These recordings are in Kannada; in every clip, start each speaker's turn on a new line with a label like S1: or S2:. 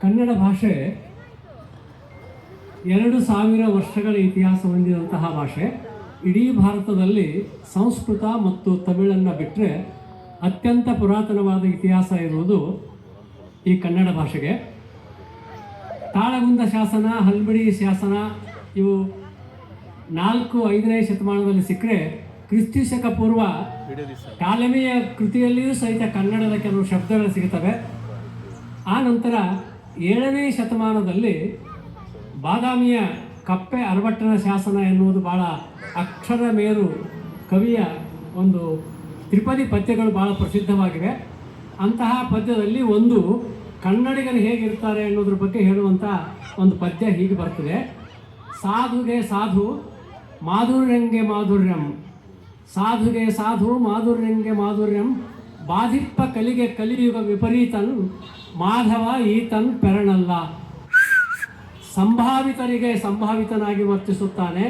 S1: ಕನ್ನಡ ಭಾಷೆ ಎರಡು ಸಾವಿರ ವರ್ಷಗಳ ಇತಿಹಾಸ ಹೊಂದಿದಂತಹ ಭಾಷೆ. ಇಡೀ ಭಾರತದಲ್ಲಿ ಸಂಸ್ಕೃತ ಮತ್ತು ತಮಿಳನ್ನು ಬಿಟ್ಟರೆ ಅತ್ಯಂತ ಪುರಾತನವಾದ ಇತಿಹಾಸ ಇರುವುದು ಈ ಕನ್ನಡ ಭಾಷೆಗೆ. ತಾಳಗುಂದ ಶಾಸನ, ಹಲ್ಬಿಡಿ ಶಾಸನ ಇವು ನಾಲ್ಕು, ಐದನೇ ಶತಮಾನದಲ್ಲಿ ಸಿಕ್ಕರೆ ಕ್ರಿಸ್ತಿ ಶಕ ಪೂರ್ವ ಟಾಲೆಮಿಯ ಕೃತಿಯಲ್ಲಿಯೂ ಸಹಿತ ಕನ್ನಡದ ಕೆಲವು ಶಬ್ದಗಳು ಸಿಗುತ್ತವೆ. ಆ ನಂತರ ಏಳನೇ ಶತಮಾನದಲ್ಲಿ ಬಾದಾಮಿಯ ಕಪ್ಪೆ ಅರವಟ್ಟನ ಶಾಸನ ಎನ್ನುವುದು ಬಹಳ ಅಕ್ಷರ ಮೇರು ಕವಿಯ ಒಂದು ತ್ರಿಪದಿ ಪದ್ಯಗಳು ಬಹಳ ಪ್ರಸಿದ್ಧವಾಗಿವೆ. ಅಂತಹ ಪದ್ಯದಲ್ಲಿ ಒಂದು ಕನ್ನಡಿಗರು ಹೇಗಿರ್ತಾರೆ ಅನ್ನೋದ್ರ ಬಗ್ಗೆ ಹೇಳುವಂಥ ಒಂದು ಪದ್ಯ ಹೀಗೆ ಬರ್ತದೆ. ಸಾಧುಗೆ ಸಾಧು, ಮಾಧುರ್ಯಂಗೆ ಮಾಧುರ್ಯಂ. ಸಾಧುಗೆ ಸಾಧು, ಮಾಧುರ್ಯಂಗೆ ಮಾಧುರ್ಯಂ, ಬಾಧಿಪ್ಪ ಕಲಿಗೆ ಕಲಿಯುಗ ವಿಪರೀತನ್ ಮಾಧವ ಈತನ್ ಪೆರಣಲ್ಲ. ಸಂಭಾವಿತರಿಗೆ ಸಂಭಾವಿತನಾಗಿ ವರ್ತಿಸುತ್ತಾನೆ,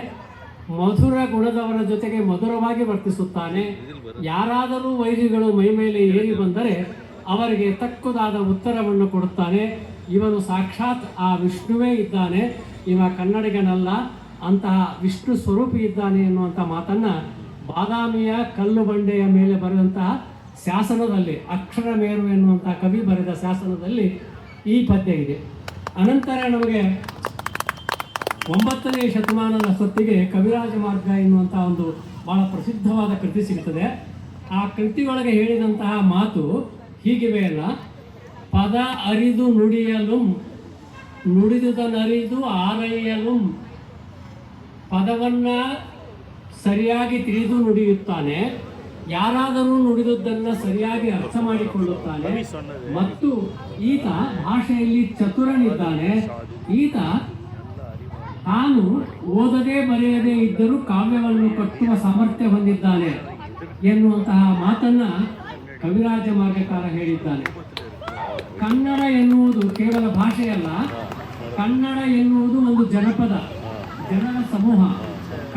S1: ಮಧುರ ಗುಣದವರ ಜೊತೆಗೆ ಮಧುರವಾಗಿ ವರ್ತಿಸುತ್ತಾನೆ. ಯಾರಾದರೂ ವೈರಿಗಳು ಮೈಮೇಲೆ ಏರಿ ಬಂದರೆ ಅವರಿಗೆ ತಕ್ಕುದಾದ ಉತ್ತರವನ್ನು ಕೊಡುತ್ತಾನೆ. ಇವನು ಸಾಕ್ಷಾತ್ ಆ ವಿಷ್ಣುವೇ ಇದ್ದಾನೆ. ಇವ ಕನ್ನಡಿಗನಲ್ಲ, ಅಂತಹ ವಿಷ್ಣು ಸ್ವರೂಪಿ ಇದ್ದಾನೆ ಎನ್ನುವಂಥ ಮಾತನ್ನು ಬಾದಾಮಿಯ ಕಲ್ಲು ಬಂಡೆಯ ಮೇಲೆ ಬರೆದಂತಹ ಶಾಸನದಲ್ಲಿ ಅಕ್ಷರ ಮೇರು ಎನ್ನುವಂತಹ ಕವಿ ಬರೆದ ಶಾಸನದಲ್ಲಿ ಈ ಪದ್ಯ ಇದೆ. ಅನಂತರ ನಮಗೆ ಒಂಬತ್ತನೇ ಶತಮಾನದ ಹೊತ್ತಿಗೆ ಕವಿರಾಜ ಮಾರ್ಗ ಎನ್ನುವಂಥ ಒಂದು ಬಹಳ ಪ್ರಸಿದ್ಧವಾದ ಕೃತಿ ಸಿಗುತ್ತದೆ. ಆ ಕೃತಿಯೊಳಗೆ ಹೇಳಿದಂತಹ ಮಾತು ಹೀಗಿವೆ ಅಲ್ಲ. ಪದ ಅರಿದು ನುಡಿಯಲು, ನುಡಿದುದನರಿದು ಆರೈಯಲು, ಪದವನ್ನ ಸರಿಯಾಗಿ ತಿಳಿದು ನುಡಿಯುತ್ತಾನೆ, ಯಾರಾದರೂ ನುಡಿದುದನ್ನು ಸರಿಯಾಗಿ ಅರ್ಥ ಮಾಡಿಕೊಳ್ಳುತ್ತಾನೆ ಮತ್ತು ಈತ ಭಾಷೆಯಲ್ಲಿ ಚತುರನಿದ್ದಾನೆ. ಈತ ತಾನು ಓದದೆ ಬರೆಯದೆ ಇದ್ದರೂ ಕಾವ್ಯವನ್ನು ಕಟ್ಟುವ ಸಾಮರ್ಥ್ಯ ಹೊಂದಿದ್ದಾನೆ ಎನ್ನುವಂತಹ ಮಾತನ್ನ ಕವಿರಾಜ ಮಾರ್ಗಕಾರ ಹೇಳಿದ್ದಾನೆ. ಕನ್ನಡ ಎನ್ನುವುದು ಕೇವಲ ಭಾಷೆಯಲ್ಲ, ಕನ್ನಡ ಎನ್ನುವುದು ಒಂದು ಜನಪದ, ಜನರ ಸಮೂಹ.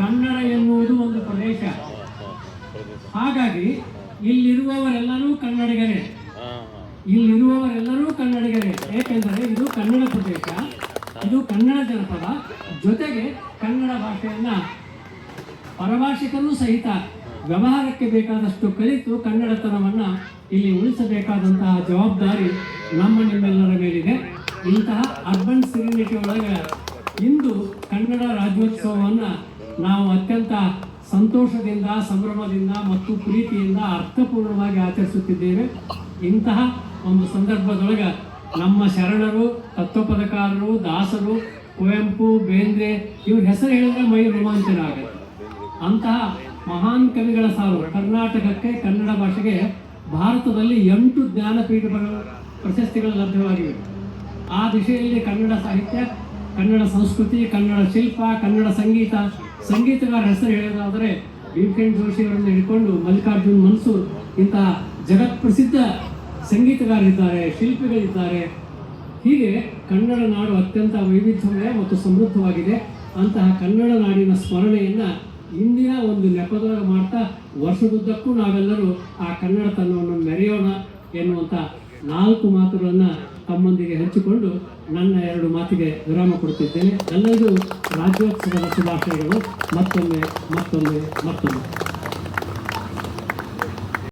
S1: ಕನ್ನಡ ಎನ್ನುವುದು ಒಂದು ಪ್ರದೇಶ. ಹಾಗಾಗಿ ಇಲ್ಲಿರುವವರೆಲ್ಲರೂ ಕನ್ನಡಿಗರೇ. ಇಲ್ಲಿರುವವರೆಲ್ಲರೂ ಕನ್ನಡಿಗರೇ. ಏಕೆಂದರೆ ಇದು ಕನ್ನಡ ಪ್ರದೇಶ. ಇದು ಕನ್ನಡ ಜನಪದ. ಜೊತೆಗೆ ಕನ್ನಡ ಭಾಷೆಯನ್ನ ಪರಭಾಷಿಕರು ಸಹಿತ ವ್ಯವಹಾರಕ್ಕೆ ಬೇಕಾದಷ್ಟು ಕಲಿತು ಕನ್ನಡತನವನ್ನು ಇಲ್ಲಿ ಉಳಿಸಬೇಕಾದಂತಹ ಜವಾಬ್ದಾರಿ ನಮ್ಮ ನಿಮ್ಮೆಲ್ಲರ ಮೇಲಿದೆ. ಇಂತಹ ಅರ್ಬನ್ ಸಿರಿನಿಟಿ ಒಳಗೆ ಇಂದು ಕನ್ನಡ ರಾಜ್ಯೋತ್ಸವವನ್ನು ನಾವು ಅತ್ಯಂತ ಸಂತೋಷದಿಂದ, ಸಂಭ್ರಮದಿಂದ ಮತ್ತು ಪ್ರೀತಿಯಿಂದ ಅರ್ಥಪೂರ್ಣವಾಗಿ ಆಚರಿಸುತ್ತಿದ್ದೇವೆ. ಇಂತಹ ಒಂದು ಸಂದರ್ಭದೊಳಗೆ ನಮ್ಮ ಶರಣರು, ತತ್ವಪದಕಾರರು, ದಾಸರು, ಕುವೆಂಪು, ಬೇಂದ್ರೆ ಇವ್ರ ಹೆಸರು ಹೇಳಿದ್ರೆ ಮೈ ರೋಮಾಂಚನ ಆಗುತ್ತೆ ಅಂತಹ ಮಹಾನ್ ಕವಿಗಳ ಸಾಲು ಕರ್ನಾಟಕಕ್ಕೆ, ಕನ್ನಡ ಭಾಷೆಗೆ ಭಾರತದಲ್ಲಿ ಎಂಟು ಜ್ಞಾನಪೀಠಗಳು ಪ್ರಶಸ್ತಿಗಳು ಲಭ್ಯವಾಗಿವೆ. ಆ ದಿಶೆಯಲ್ಲಿ ಕನ್ನಡ ಸಾಹಿತ್ಯ, ಕನ್ನಡ ಸಂಸ್ಕೃತಿ, ಕನ್ನಡ ಶಿಲ್ಪ, ಕನ್ನಡ ಸಂಗೀತ ಸಂಗೀತಗಾರ ಹೆಸರು ಹೇಳೋದಾದರೆ ಜೋಶಿ ಅವರನ್ನು ಹಿಡ್ಕೊಂಡು ಮಲ್ಲಿಕಾರ್ಜುನ್ ಮನ್ಸೂರ್ ಇಂತಹ ಜಗತ್ಪ್ರಸಿದ್ಧ ಸಂಗೀತಗಾರರಿದ್ದಾರೆ, ಶಿಲ್ಪಿಗಳಿದ್ದಾರೆ. ಹೀಗೆ ಕನ್ನಡ ನಾಡು ಅತ್ಯಂತ ವೈವಿಧ್ಯಮಯ ಮತ್ತು ಸಮೃದ್ಧವಾಗಿದೆ. ಅಂತಹ ಕನ್ನಡ ನಾಡಿನ ಸ್ಮರಣೆಯನ್ನು ಇಂದಿನ ಒಂದು ನೆಪದೊಳಗ ಮಾಡ್ತಾ ವರ್ಷದುದ್ದಕ್ಕೂ ನಾವೆಲ್ಲರೂ ಆ ಕನ್ನಡತನವನ್ನು ಮೆರೆಯೋಣ ಎನ್ನುವಂಥ ನಾಲ್ಕು ಮಾತುಗಳನ್ನು ತಮ್ಮೊಂದಿಗೆ ಹಂಚಿಕೊಂಡು ನನ್ನ ಎರಡು ಮಾತಿಗೆ ವಿರಾಮ ಕೊಡುತ್ತಿದ್ದೇನೆ. ಎಲ್ಲರಿಗೂ ರಾಜ್ಯೋತ್ಸವದ ಶುಭಾಶಯಗಳು. ಮತ್ತೊಮ್ಮೆ ಮತ್ತೊಮ್ಮೆ ಮತ್ತೊಮ್ಮೆ.